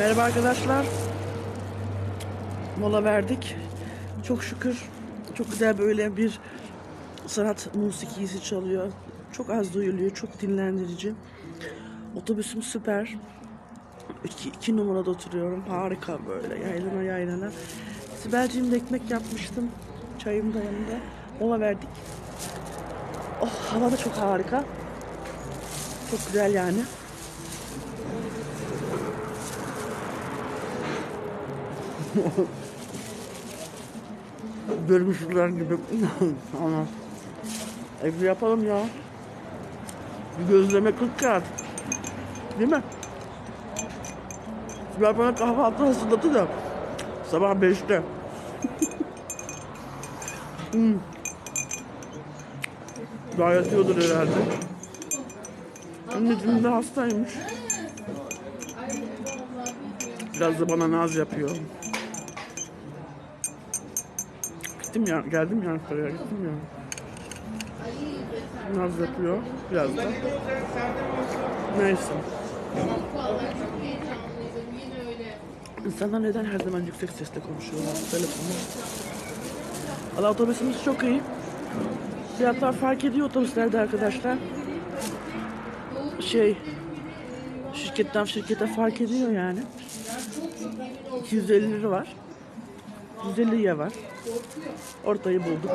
Merhaba arkadaşlar. Mola verdik. Çok şükür çok güzel böyle bir sanat musikisi çalıyor. Çok az duyuluyor, çok dinlendirici. Otobüsüm süper. İki, iki numarada oturuyorum. Harika böyle yaylana yaylana. Sibel'ciğim de ekmek yapmıştım. Çayım da yanında. Mola verdik. Oh hava da çok harika. Çok güzel yani. Görmüşler gibi. Ama evde yapalım ya. Bir gözleme 40 kağıt. Değil mi? Ben bana kahvaltı hazırladı da sabah 5'te. hmm. Daha yatıyordur herhalde. Anneciğim de hastaymış. Biraz da bana naz yapıyor. Gittim ya, geldim ya Ankara'ya gittim ya. Naz yapıyor biraz da. Neyse. İnsanlar neden her zaman yüksek sesle konuşuyorlar telefonla? Valla otobüsümüz çok iyi. Fiyatlar fark ediyor otobüslerde arkadaşlar. Şey, şirketten şirkete fark ediyor yani. 250 lira var. 150'ye var. Ortayı bulduk.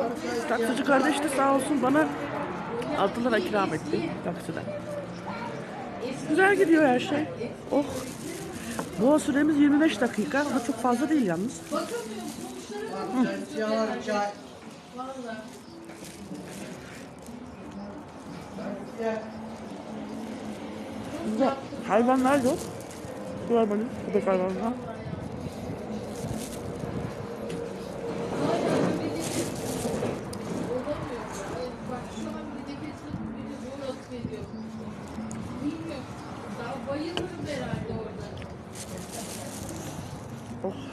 Taksici kardeş de sağ olsun bana 6 lira ikram etti taksiden. Güzel gidiyor her şey. Oh. Bu süremiz 25 dakika. Da çok fazla değil yalnız. Burada hayvanlar yok. Görmedim. Köpek hayvanlar.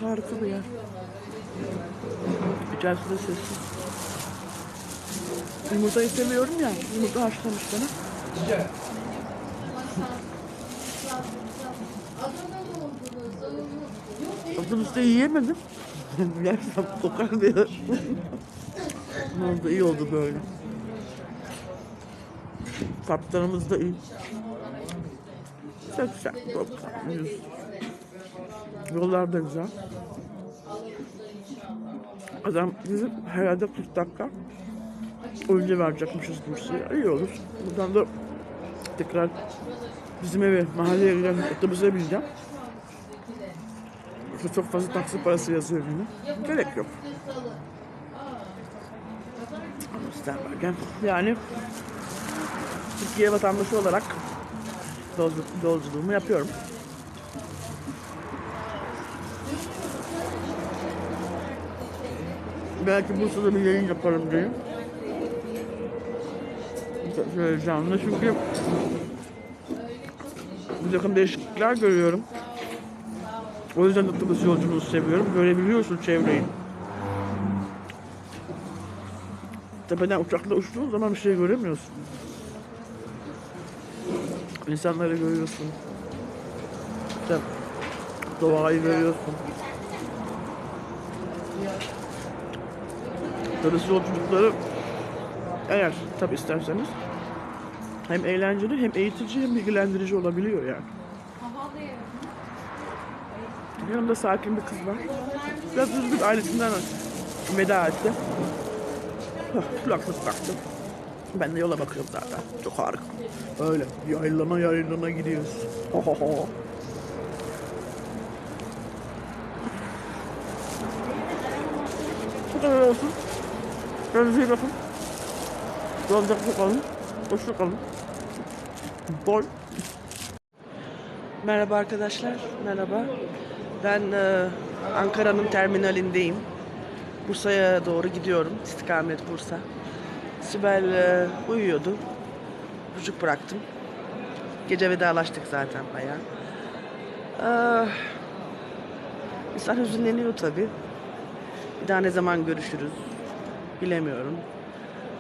Harika bir yer. İçerisi de sessiz. Yumurtayı seviyorum ya. Yumurta haşlamış bana. Yok. Otobüste yiyemedim. Yersem kokar diye. ne oldu? iyi oldu böyle. Kaptanımız da iyi. Çok güzel. Çok güzel. Yollar da güzel. Adam bizim herhalde 40 dakika önce verecekmişiz Bursa'ya. İyi olur. Buradan da tekrar bizim eve, mahalleye giden otobüse bineceğim. Yoksa çok fazla taksi parası yazıyor yine. Gerek yok. Amsterdam'den. Yani Türkiye vatandaşı olarak yolculuğumu yapıyorum. Belki Bursa'da bir yayın yaparım diye. Şöyle canlı çünkü bir takım değişiklikler görüyorum. O yüzden otobüs yolculuğu seviyorum. Görebiliyorsun çevreyi. Tepeden uçakla uçtuğun zaman bir şey göremiyorsun. İnsanları görüyorsun. İşte doğayı görüyorsun. Otobüs yolculukları eğer tabi isterseniz hem eğlenceli hem eğitici hem bilgilendirici olabiliyor yani. Yanımda sakin bir kız var. Biraz üzgün ailesinden veda etti. Kulaklık taktım. Ben de yola bakıyorum zaten. Çok harika. Öyle yaylana yaylana gidiyoruz. Ho ho ho. Kadar olsun. Kendinize iyi bakın. Sağlıcakla kalın. Hoşça kalın. Bye. Merhaba arkadaşlar. Merhaba. Ben e, Ankara'nın terminalindeyim. Bursa'ya doğru gidiyorum. İstikamet Bursa. Sibel e, uyuyordu. Çocuk bıraktım. Gece vedalaştık zaten bayağı. Ah, insan hüzünleniyor tabii. Bir daha ne zaman görüşürüz bilemiyorum.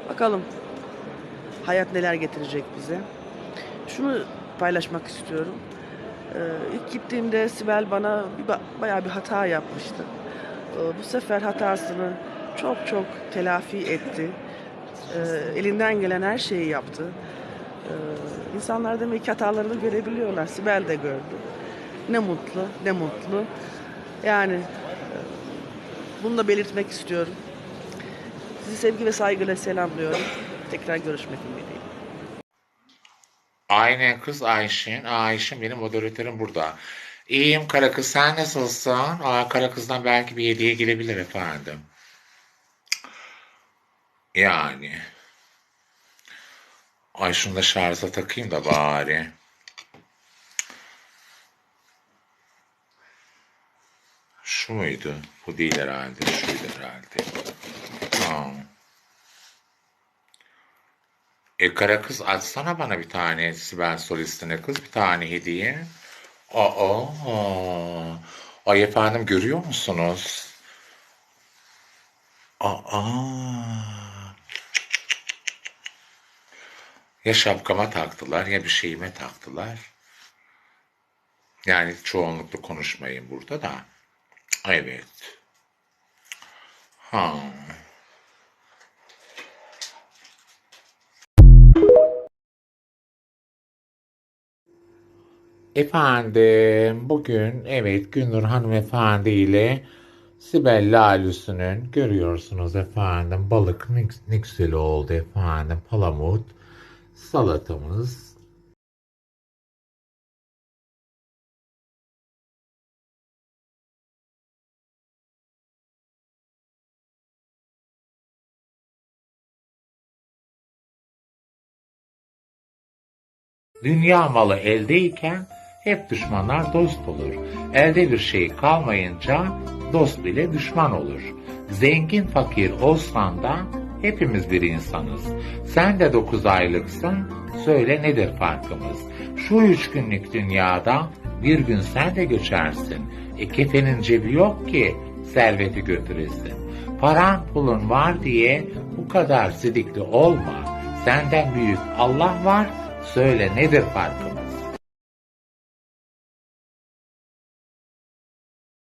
Bakalım hayat neler getirecek bize. Şunu paylaşmak istiyorum. Ee, ilk gittiğimde Sibel bana bir, ba- bayağı bir hata yapmıştı. Ee, bu sefer hatasını çok çok telafi etti. Ee, elinden gelen her şeyi yaptı. Ee, insanlar demek ki hatalarını görebiliyorlar. Sibel de gördü. Ne mutlu, ne mutlu. Yani e, bunu da belirtmek istiyorum. Sizi sevgi ve saygıyla selamlıyorum. Tekrar görüşmek ümidiyle. Aynen kız Ayşin. Ayşin benim moderatörüm burada. İyiyim kara kız sen nasılsın? Aa, kara kızdan belki bir hediye gelebilir efendim. Yani. Ay şunu da şarja takayım da bari. Şu muydu? Bu değil herhalde. Şuydu herhalde. E kara kız açsana bana bir tane Sibel Solist'ine kız bir tane hediye. Aa, aa. Ay efendim görüyor musunuz? Aa. Ya şapkama taktılar ya bir şeyime taktılar. Yani çoğunlukla konuşmayın burada da. Evet. Ha. Efendim, bugün evet Gündür hanımefendi ile Sibel Lalüsü'nün görüyorsunuz efendim balık güzel oldu efendim palamut salatamız. Dünya malı eldeyken hep düşmanlar dost olur. Elde bir şey kalmayınca dost bile düşman olur. Zengin fakir olsan da hepimiz bir insanız. Sen de dokuz aylıksın, söyle nedir farkımız? Şu üç günlük dünyada bir gün sen de göçersin. E kefenin cebi yok ki serveti götüresin. Paran pulun var diye bu kadar sidikli olma. Senden büyük Allah var, söyle nedir farkımız?